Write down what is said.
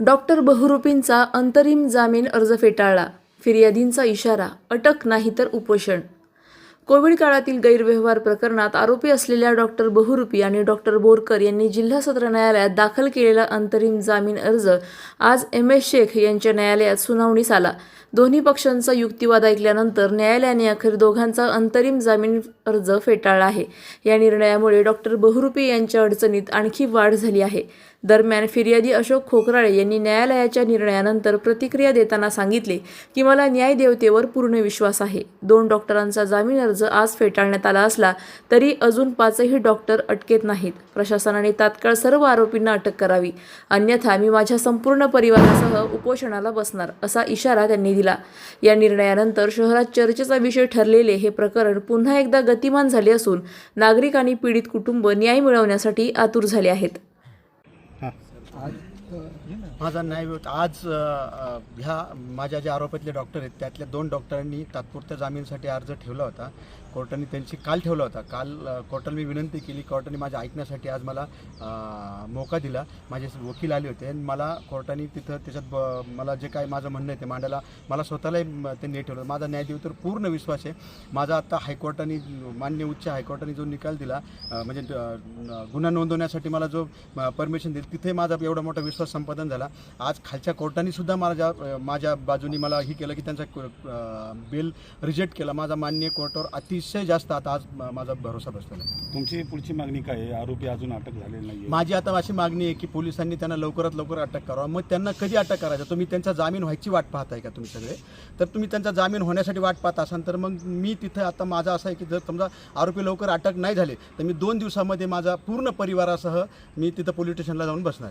Doctor बहुरूपींचा अंतरिम जामीन अर्ज फेटाळला. फिर्यादींचा इशारा अटक नाही तर उपोषण. कोविड काळातील गैरव्यवहार प्रकरणात आरोपी असलेल्या डॉक्टर बहुरूपी आणि डॉक्टर बोरकर यांनी जिल्हा सत्र न्यायालयात दाखल केलेला अंतरिम जामीन अर्ज आज एम एस शेख यांच्या न्यायालयात सुनावणीस आला. दोन्ही पक्षांचा युक्तिवाद ऐकल्यानंतर न्यायालयाने अखेर दोघांचा अंतरिम जामीन अर्ज फेटाळला आहे. या निर्णयामुळे डॉक्टर बहुरूपी यांच्या अडचणीत आणखी वाढ झाली आहे. दरम्यान फिर्यादी अशोक खोकराळे यांनी न्यायालयाच्या निर्णयानंतर प्रतिक्रिया देताना सांगितले की मला न्यायदेवतेवर पूर्ण विश्वास आहे. दोन डॉक्टरांचा जामीन अर्ज आज फेटाळण्यात आला असला तरी अजून पाचही डॉक्टर अटकेत नाहीत. प्रशासनाने तात्काळ सर्व आरोपींना अटक करावी. अन्यथा मी माझ्या संपूर्ण परिवारासह उपोषणाला बसणार असा इशारा त्यांनी दिला. या निर्णयानंतर शहरात चर्चेचा विषय ठरलेले हे प्रकरण पुन्हा एकदा गतिमान झाले असून नागरिक आणि पीडित कुटुंब न्याय मिळवण्यासाठी आतुर झाले आहेत. माझा न्याय आज ह्या माझ्या ज्या आरोपातले डॉक्टर आहेत त्यातल्या दोन डॉक्टरांनी तात्पुरत्या जामीनसाठी अर्ज ठेवला होता. कोर्टाने त्यांची काल ठेवला होता. काल अ, कोर्टाने मी विनंती केली कोर्टाने माझ्या ऐकण्यासाठी आज मला मौका मोका दिला. माझे वकील आले होते. आणि मला कोर्टाने तिथं त्याच्यात ब- मला जे काय माझं म्हणणं आहे ते मांडायला मला स्वतःलाही त्यांनी ठेवलं. माझा न्याय देवी तर पूर्ण विश्वास आहे. माझा आत्ता हायकोर्टाने मान्य उच्च हायकोर्टाने जो निकाल दिला म्हणजे गुन्हा नोंदवण्यासाठी मला जो परमिशन दिली तिथे माझा एवढा मोठा विश्वास संपादन झाला. आज खालच्या कोर्टाने सुद्धा माझ्या माझ्या बाजूनी मला ही केलं की त्यांचा बिल रिजेक्ट केला. माझा मान्य कोर्टावर अतिशय जास्त आता आज माझा भरोसा बसलेला आहे. तुमची पुढची मागणी काय आहे? आरोपी अजून अटक झालेले नाही माझी आता अशी मागणी आहे की पोलिसांनी त्यांना लवकरात लवकर अटक करावं. मग त्यांना कधी अटक करायचं? तुम्ही त्यांचा जामीन व्हायची वाट पाहताय का तुम्ही सगळे? तर तुम्ही त्यांचा जामीन होण्यासाठी वाट पाहत असाल तर मग मी तिथं आता माझं असं आहे की जर समजा आरोपी लवकर अटक नाही झाले तर मी दोन दिवसामध्ये माझा पूर्ण परिवारासह मी तिथं पोलीस स्टेशनला जाऊन बसणार.